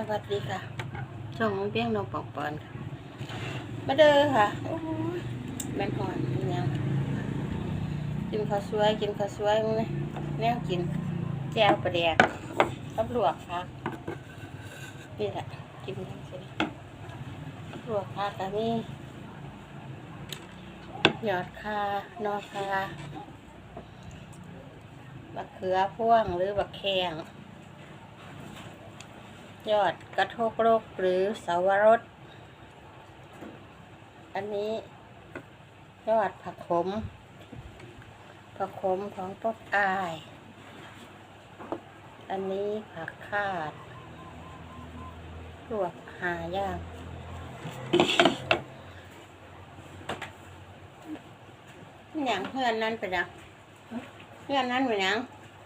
สวัสดีค่ะ ช่องน้องเปี้ยงน้องปองปอนค่ะ มาเด้อค่ะโอ้ยแม่นหอนเป็นยังกินข้าวสวยกินข้าวสวยมึงนะแนวกิน แจ่วปลาแดกกับลวกค่ะนี่แหละกินยังสิลวกค่ะแต่นี่หยอดคานอกคาบักเขือพ่วงหรือบักแขง ยอดกระทกโลกหรือสาวรส อันนี้ ยอดผักขม ผักขมของต้นอาย อันนี้ผักคาดลวกหาย่าง อย่างเพื่อนนั้นเป็นยังเพื่อนนั้นเป็นยั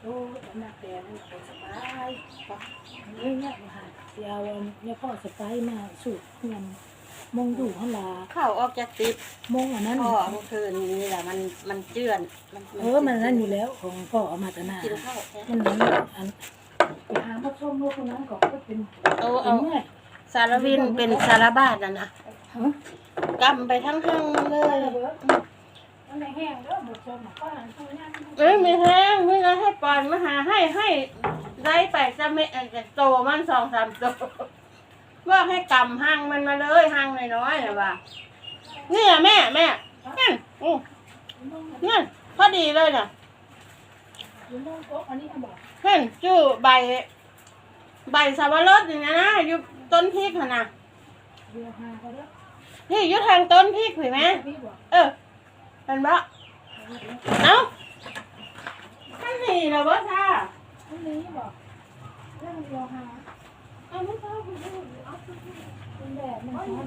งโอ้ยหนักแดงมันก็สบายเรื่องเนี้ยมาหาเสียวันเนี่ยพ่อสบายมาสูตรเงินมงอยู่ข้างลาเข้าออกจากติดมงอันนั้นพ่อเมื่อคืนนี้แหละมันมันเจือนเออมันนั่นอยู่แล้วของพ่อเอามาแต่นากินข้าวแท้มันนั้นอันไปหาพ่อส้มลูกคนนั้นก็เป็นเอาเป็เอานเมื่อยสารวินเป็นสารบาดนะนะฮะกำไปทั้งห้างเลย มันไม่แห้งแล้วหมดส้มก็หันตัวนี้เอ้ยไม่แห้งไม่งั้นให้ปอยมาหาให้ให้ได้ไปจะไม่เอ่อจะโตมันสองสามโตว่าให้กำห้างมันมาเลยห้างน้อยๆนะว่านี่อะแม่แม่นั่นอือนั่นพอดีเลยน่ะอยู่มงโต๊ะอันนี้บอกเห็นจู่ใบ ใบสับปะรดอย่างนี้นะอยู่ต้นพริกนะเรือหาดนี่อยู่ทางต้นพริกเห็นไหมเออ เห็นปะเอ้าท่านนี่เหรอวะท่าอันนี้บอกเรื่องเรือหาเอาไม่ชอบคุณพูดเอาเป็นแบบมันช้อน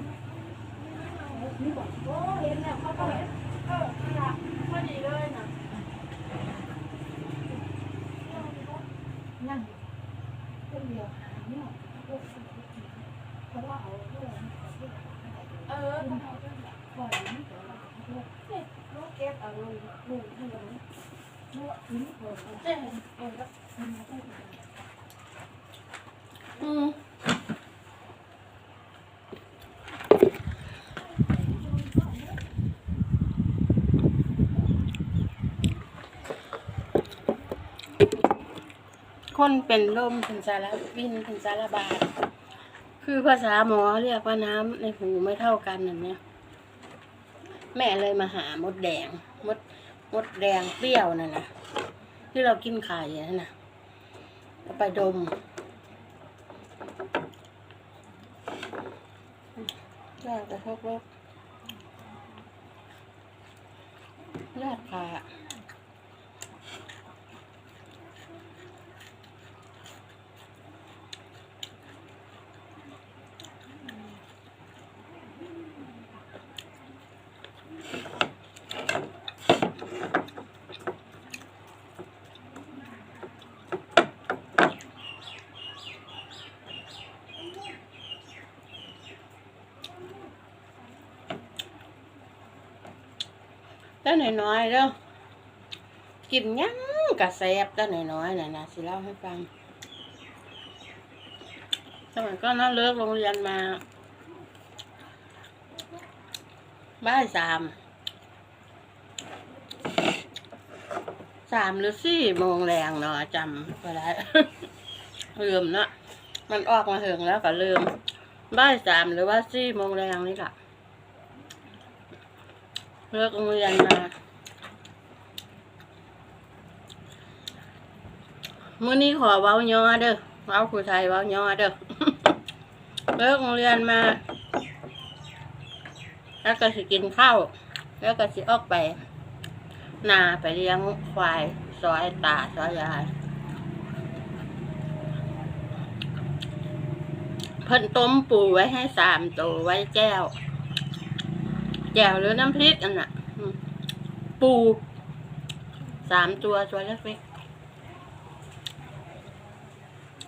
นี่บอกโอ้เห็นแล้วเขาก็เห็นเออนั่นละพอดีเลยนะนั่งเป็นเดียวหาเนี่ยเพราะว่าเอาเพื่อนเออต้องเอาด้วยปล่อยนี่ เดี๋ยวเราเพื่อนเจ็บลูกเก็บเอาลาลูกทิ้งเพื่อนเจ็บเออแล้วมันไม่ได้อืมคนเป็นลมเป็นสารวินเป็นสารบาดคือภาษาหมอเรียกว่าน้ำในหูไม่เท่ากันนั่นเนี่ย แม่เลยมาหามดแดงมดมดแดงเปรี้ยวนั่นนะที่เรากินไข่นั่นนะเอาไปดม น่ากระทบโลกยอดขา แต่น้อยๆเด้อกินยังกะแซบแต่น้อยๆน่ะนะสิเล่าให้ฟังสมัยก็น่าเลิกโรงเรียนมาบ่ายสามสามหรือสี่โมงแรงเนาะจำไปได้ลืมเนาะมันออกมาเหิงแล้วก็ลืมบ่ายสามหรือว่าสี่โมงแรงนี่ค่ะ เลิกโรงเรียนมามื้อนี้ขอเว้าย่อเด้อเว้าผู้ไทยเว้าย่อเด้อเลิกโรงเรียนมา แล้วก็สิกินข้าวแล้วก็สิออกไป นาไปเลี้ยงควายซอยตาซอยยายเพิ่นต้มปูไว้ให้สามตัวไว้แก้ว แจ่วหรือน้ำพริกอันน่ะปูสามตัวตัวเล็กๆ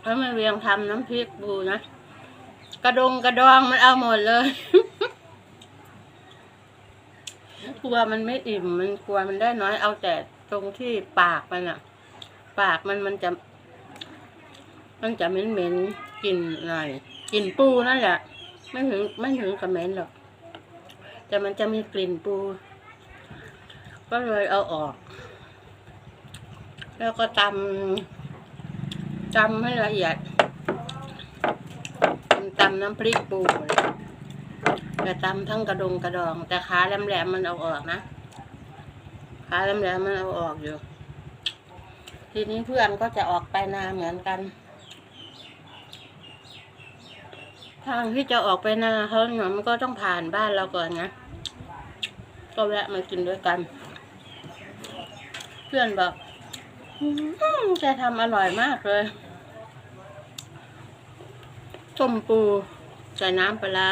แล้วมันเรียงทำน้ำพริกปูนะ กระดงกระดองมันเอาหมดเลยกลัวมันไม่อิ่มมันกลัวมันได้น้อยเอาแต่ตรงที่ปากมันอะปากมันมันจะ มันจะเหม็นๆกินกลิ่นหน่อยกลิ่นปูนั่นแหละ ไม่ถึงไม่ถึงกับเหม็นหรอก แต่มันจะมีกลิ่นปู ก็เลยเอาออก แล้วก็ตำตำให้ละเอียดตำน้ำพริกปูแต่ตำทั้งกระดงกระดอง แต่ขาแหลมๆมันเอาออกนะขาแหลมๆมันเอาออกอยู่ ทีนี้เพื่อนก็จะออกไปนาเหมือนกัน ทางที่จะออกไปนาเขาเนี่ยมันก็ต้องผ่านบ้านเราก่อนนะ ก็แวะมากินด้วยกัน เพื่อนบอกอืมแกทำอร่อยมากเลยต้มปูใส่น้ำปลาร้า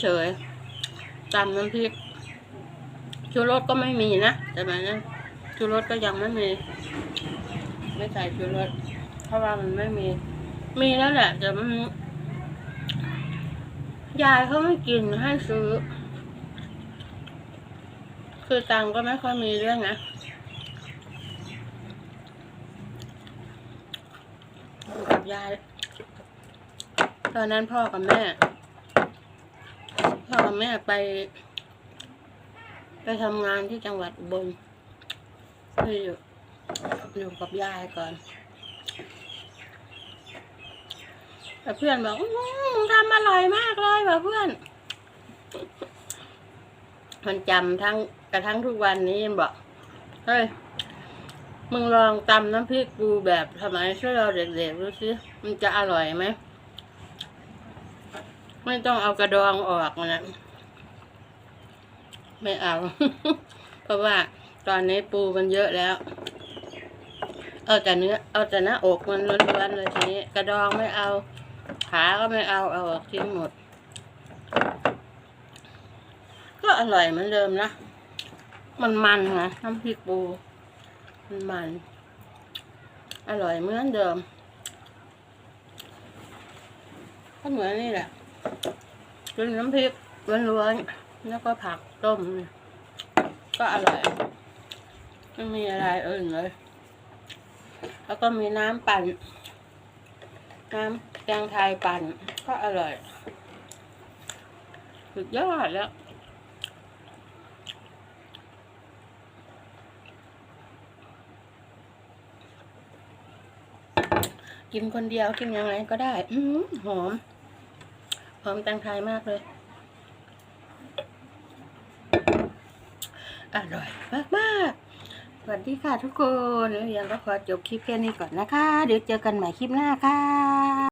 เฉยๆตำน้ำพริกชูรสก็ไม่มีนะแต่แบบนั้นชูรสก็ยังไม่มี ไม่ใส่ชูรสเพราะว่ามันไม่มี มีแล้วแหละแต่มันยายเขาไม่กินให้ซื้อ คือตังค์ก็ไม่ค่อยมีเรื่องนะอยู่กับยาย ตอนนั้นพ่อกับแม่ พ่อกับแม่ไป ไปทำงานที่จังหวัดอุบลที่อยู่อยู่กับยายก่อน แต่เพื่อนบอกอื้อหือมึงทำอร่อยมากเลยว่ะเพื่อน มันจำทั้งกระทั่งทุกวันนี้ยังบอกเฮ้ยมึงลองตำน้ำพริกปูแบบสมัยที่เราเด็กๆดูสิมันจะอร่อยไหมไม่ต้องเอากระดองออกนะไม่เอา เพราะว่าตอนนี้ปูมันเยอะแล้ว เอาแต่เนื้อ เอาแต่หน้าอกมันล้วนๆเลยทีนี้ กระดองไม่เอา ขาก็ไม่เอาเอาออกทิ้งหมด ก็อร่อยเหมือนเดิมนะ มันมันนะน้ำพริกปู มันมัน อร่อยเหมือนเดิม ก็เหมือนนี่แหละเป็นน้ำพริกล้วนๆแล้วก็ผักต้ม ก็อร่อยไม่มีอะไรอื่นเลย แล้วก็มีน้ำปั่นน้ำ กงไทยปั่นก็อร่อย สุดยอดแล้วกินคนเดียวกินยังไงก็ได้อืหอม หอมแตงไทยมากเลย อร่อยมากๆสวัสดีค่ะทุกคนเดี๋ยวยังก็ขอจบคลิปแค่นี้ก่อนนะคะ เดี๋ยวเจอกันใหม่คลิปหน้าค่ะ